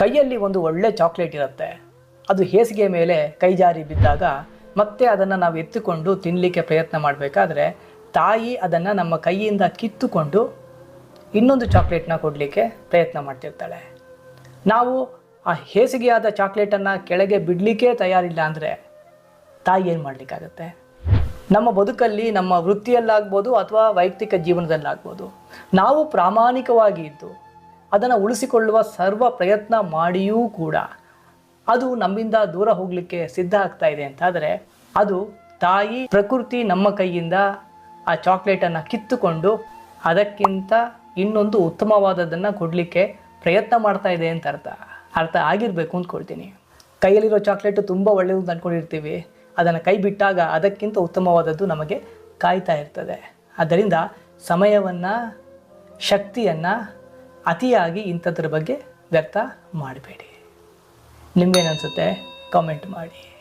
ಕೈಯಲ್ಲಿ ಒಂದು ಒಳ್ಳೆ ಚಾಕ್ಲೇಟ್ ಇರುತ್ತೆ. ಅದು ಹೇಸಿಗೆ ಮೇಲೆ ಕೈ ಜಾರಿ ಬಿದ್ದಾಗ ಮತ್ತೆ ಅದನ್ನು ನಾವು ಎತ್ತುಕೊಂಡು ತಿನ್ನಲಿಕ್ಕೆ ಪ್ರಯತ್ನ ಮಾಡಬೇಕಾದ್ರೆ ತಾಯಿ ಅದನ್ನು ನಮ್ಮ ಕೈಯಿಂದ ಕಿತ್ತುಕೊಂಡು ಇನ್ನೊಂದು ಚಾಕ್ಲೇಟ್ನ ಕೊಡಲಿಕ್ಕೆ ಪ್ರಯತ್ನ ಮಾಡ್ತಿರ್ತಾಳೆ. ನಾವು ಆ ಹೇಸಿಗೆಯಾದ ಚಾಕ್ಲೇಟನ್ನು ಕೆಳಗೆ ಬಿಡಲಿಕ್ಕೆ ತಯಾರಿಲ್ಲ ಅಂದರೆ ತಾಯಿ ಏನು ಮಾಡಲಿಕ್ಕಾಗತ್ತೆ? ನಮ್ಮ ಬದುಕಲ್ಲಿ, ನಮ್ಮ ವೃತ್ತಿಯಲ್ಲಾಗ್ಬೋದು ಅಥವಾ ವೈಯಕ್ತಿಕ ಜೀವನದಲ್ಲಾಗ್ಬೋದು, ನಾವು ಪ್ರಾಮಾಣಿಕವಾಗಿ ಇದ್ದು ಅದನ್ನು ಉಳಿಸಿಕೊಳ್ಳುವ ಸರ್ವ ಪ್ರಯತ್ನ ಮಾಡಿಯೂ ಕೂಡ ಅದು ನಮ್ಮಿಂದ ದೂರ ಹೋಗಲಿಕ್ಕೆ ಸಿದ್ಧ ಆಗ್ತಾ ಇದೆ ಅಂತಾದರೆ ಅದು ತಾಯಿ ಪ್ರಕೃತಿ ನಮ್ಮ ಕೈಯಿಂದ ಆ ಚಾಕ್ಲೇಟನ್ನು ಕಿತ್ತುಕೊಂಡು ಅದಕ್ಕಿಂತ ಇನ್ನೊಂದು ಉತ್ತಮವಾದದ್ದನ್ನು ಕೊಡಲಿಕ್ಕೆ ಪ್ರಯತ್ನ ಮಾಡ್ತಾ ಇದೆ ಅಂತ ಅರ್ಥ. ಅರ್ಥ ಆಗಿರಬೇಕು ಅಂದ್ಕೊಳ್ತೀನಿ. ಕೈಯಲ್ಲಿರೋ ಚಾಕ್ಲೇಟು ತುಂಬ ಒಳ್ಳೆಯದು ಅಂತ ಅಂದ್ಕೊಂಡಿರ್ತೀವಿ ಅದನ್ನು ಕೈ ಬಿಟ್ಟಾಗ ಅದಕ್ಕಿಂತ ಉತ್ತಮವಾದದ್ದು ನಮಗೆ ಕಾಯ್ತಾ ಇರ್ತದೆ. ಆದ್ದರಿಂದ ಸಮಯವನ್ನು, ಶಕ್ತಿಯನ್ನು ಅತಿಯಾಗಿ ಇಂಥದ್ರ ಬಗ್ಗೆ ವ್ಯರ್ಥ ಮಾಡಬೇಡಿ. ನಿಮ್ಗೇನನ್ಸುತ್ತೆ ಕಾಮೆಂಟ್ ಮಾಡಿ.